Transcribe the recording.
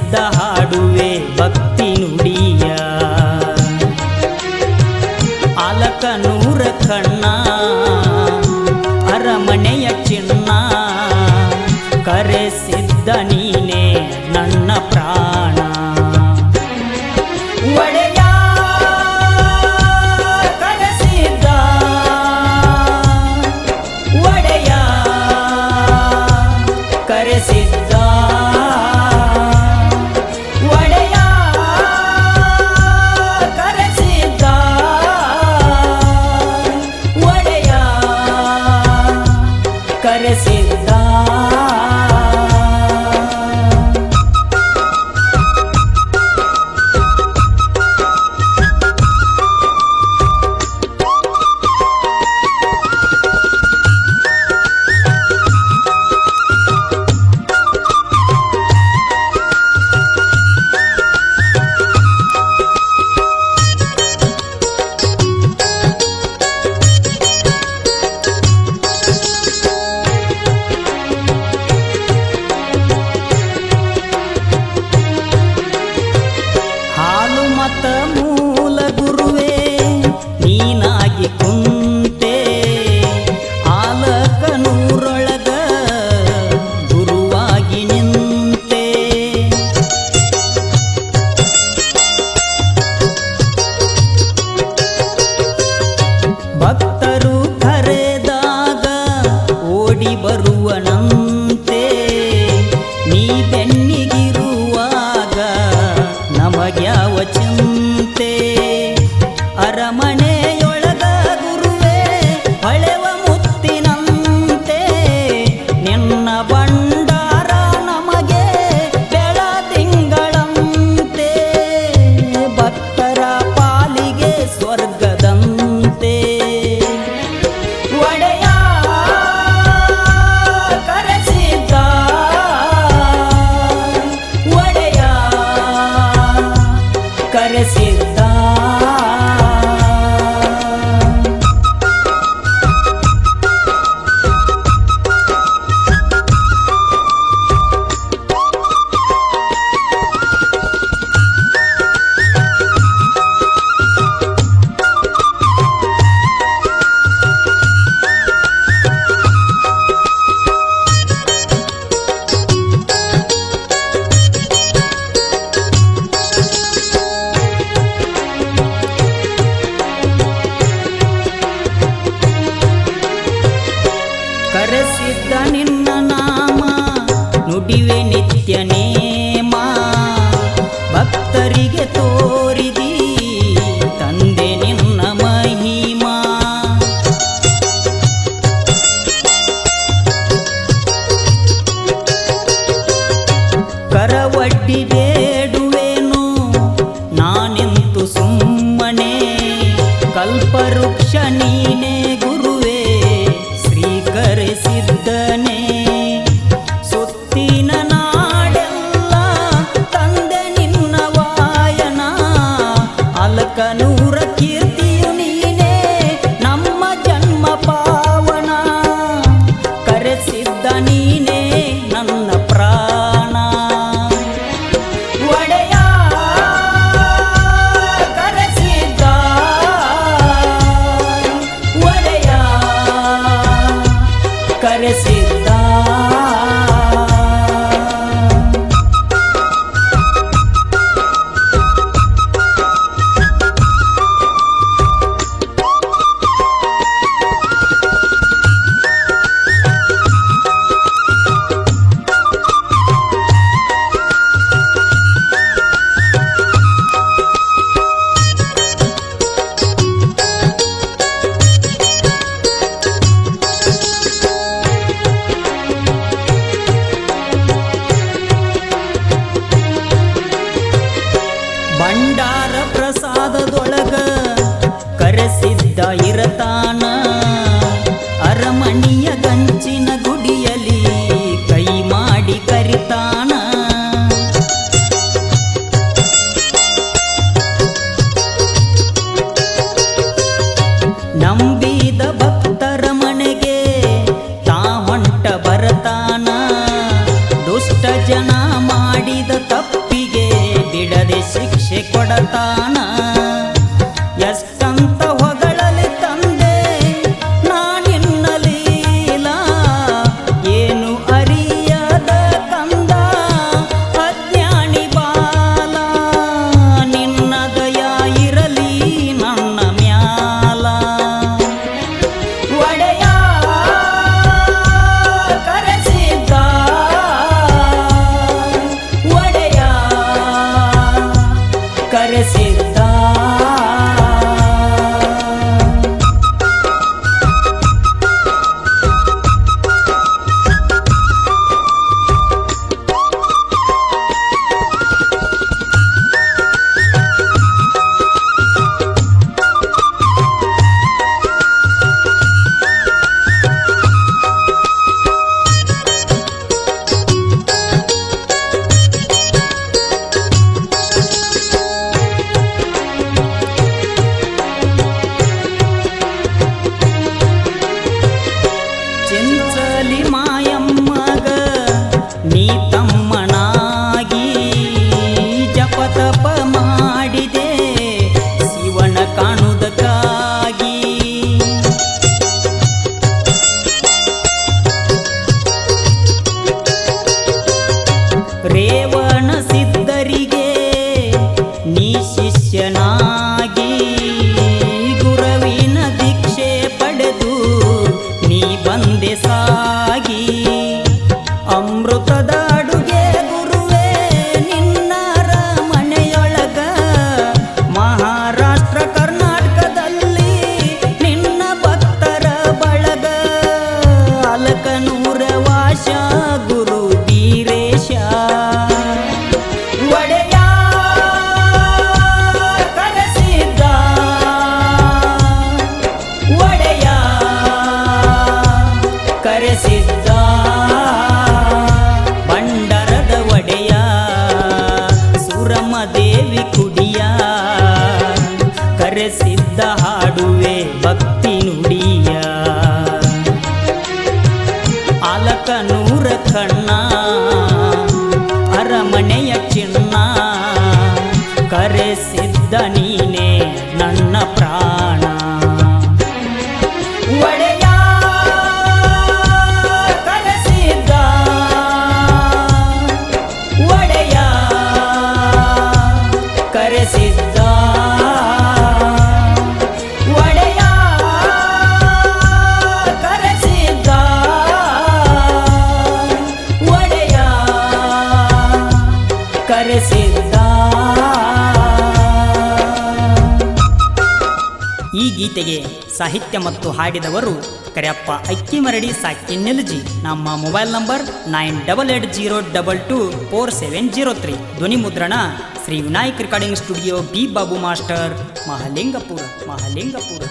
ಎದ್ದ ಹಾಡುವೆ ಭಕ್ತಿ ನುಡಿಯ. ಅಲಕ ನೂರ ಕಣ್ಣ ಅರಮನೆಯ ಚಿನ್ನ. ಕರೆಸಿದ್ದ ನೀನೆ ನನ್ನ ಪ್ರಾಣ. 能。parecer. 简单。காணா ಚಿಂಚಲಿ ಮಾಯಮ್ಮಗ ನೀ ತಮ್ಮನಾಗಿ ಜಪತಪ ಮಾಡಿದೆ ಶಿವನ ಕಾಣುವುದಕ್ಕಾಗಿ. ರೇವಣ ಕುಡಿಯ ಕರೆಸಿದ್ದ ಹಾಡುವೆ ಭಕ್ತಿ ನುಡಿಯ. ಆಲಕನೂರ ಕಣ್ಣ. ಗೀತೆಗೆ ಸಾಹಿತ್ಯ ಮತ್ತು ಹಾಡಿದವರು ಕರೆಯಪ್ಪ ಅಕ್ಕಿಮರಡಿ ಸಾಕಿ ನಿಲ್ಜಿ. ನಮ್ಮ mobile number nine double eight zero double two four seven zero three. ಧ್ವನಿ ಮುದ್ರಣ Shri Vinayak recording studio B Babu master Mahalingapura Mahalingapura.